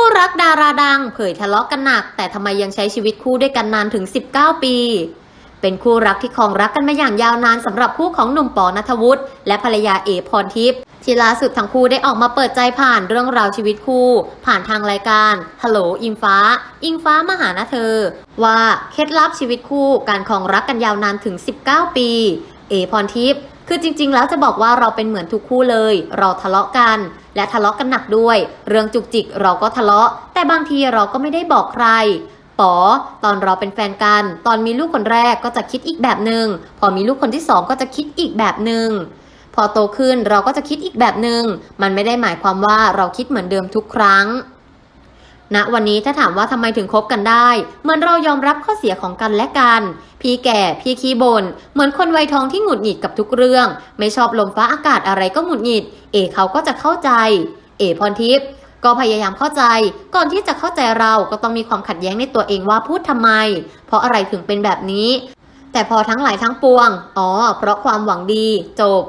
คู่รักดาราดัง เผยทะเลาะกันหนัก แต่ทำไมยังใช้ชีวิตคู่ด้วยกันนานถึง 19 ปี เป็นคู่รักที่ครองรักกันมาอย่างยาวนานสำหรับคู่ของหนุ่มปอนัทวุฒิและภรรยาเอพรทิพย์ที่ล่าสุดทั้งคู่ได้ออกมาเปิดใจผ่านเรื่องราวชีวิตคู่ ผ่านทางรายการฮัลโหลอิงฟ้า อิงฟ้ามาหานะเธอ ว่าเคล็ดลับชีวิตคู่การครองรักกันยาวนานถึง 19 ปี เอพรทิพย์ คือจริง ๆ แล้วจะบอกว่าเราเป็นเหมือนทุกคู่เลย เราทะเลาะกัน และทะเลาะกันหนักด้วย เรื่องจุกจิกเราก็ทะเลาะ แต่บางทีเราก็ไม่ได้บอกใครป๋อตอนเราเป็นแฟนกัน ตอนมีลูกคนแรกก็จะคิดอีกแบบหนึ่งพอมีลูกคนที่สองก็จะคิดอีกแบบหนึ่งพอโตขึ้นเราก็จะคิดอีกแบบหนึ่งมันไม่ได้หมายความว่าเราคิดเหมือนเดิมทุกครั้ง ณวันนี้ถ้าถามว่าทำไมถึงคบกันได้ เหมือนเรายอมรับข้อเสียของกันและกัน พี่แก่พี่ขี้บน่นเหมือนคนวัยทองที่หงุดหงิดกับทุกเรื่อง ไม่ชอบลมฟ้าอากาศอะไรก็หงุดหงิด เอเขาก็จะเข้าใจ เอพรทิพย์ก็พยายามเข้าใจ ก่อนที่จะเข้าใจเราก็ต้องมีความขัดแย้งในตัวเองว่าพูดทำไม เพราะอะไรถึงเป็นแบบนี้ แต่พอทั้งหลายทั้งปวง อ๋อ เพราะความหวังดี จบ